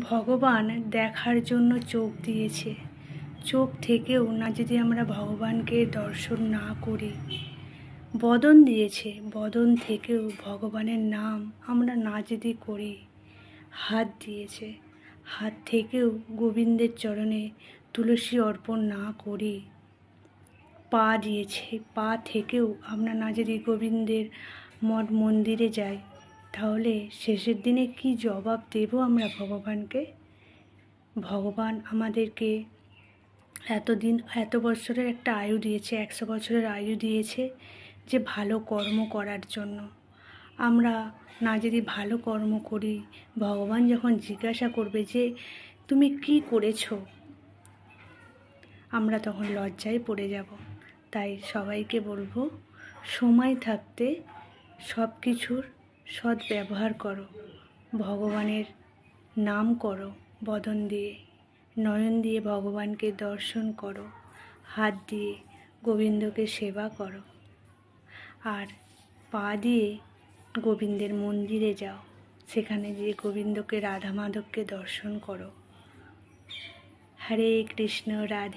ভগবান দেখার জন্য চোখ দিয়েছে। চোখ থেকেও না যদি আমরা ভগবানকে দর্শন না করি। বদন দিয়েছে। বদন থেকেও ভগবানের নাম আমরা না যদি করি, হাত দিয়েছে। হাত থেকেও গোবিন্দের চরণে তুলসী অর্পণ না করি। পা দিয়েছে। পা থেকেও আমরা না যদি গোবিন্দের মঠ মন্দিরে যাই তাহলে শেষের দিনে কি জবাব দেব আমরা ভগবানকে? ভগবান আমাদেরকে এতদিন, এত বছরের একটা আয়ু দিয়েছে, একশো বছরের আয়ু দিয়েছে যে ভালো কর্ম করার জন্য। আমরা না যদি ভালো কর্ম করি, ভগবান যখন জিজ্ঞাসা করবে যে, তুমি কি করেছ? আমরা তখন লজ্জায় পড়ে যাব। তাই সবাইকে বলব, সময় থাকতে সব কিছুর সৎ ব্যবহার করো। ভগবানের নাম করো, বদন দিয়ে। নয়ন দিয়ে ভগবানকে দর্শন করো। হাত দিয়ে গোবিন্দকে সেবা করো। আর পা দিয়ে গোবিন্দের মন্দিরে যাও। সেখানে গিয়ে গোবিন্দকে রাধা মাধবকে দর্শন করো। হরে কৃষ্ণ, রাধে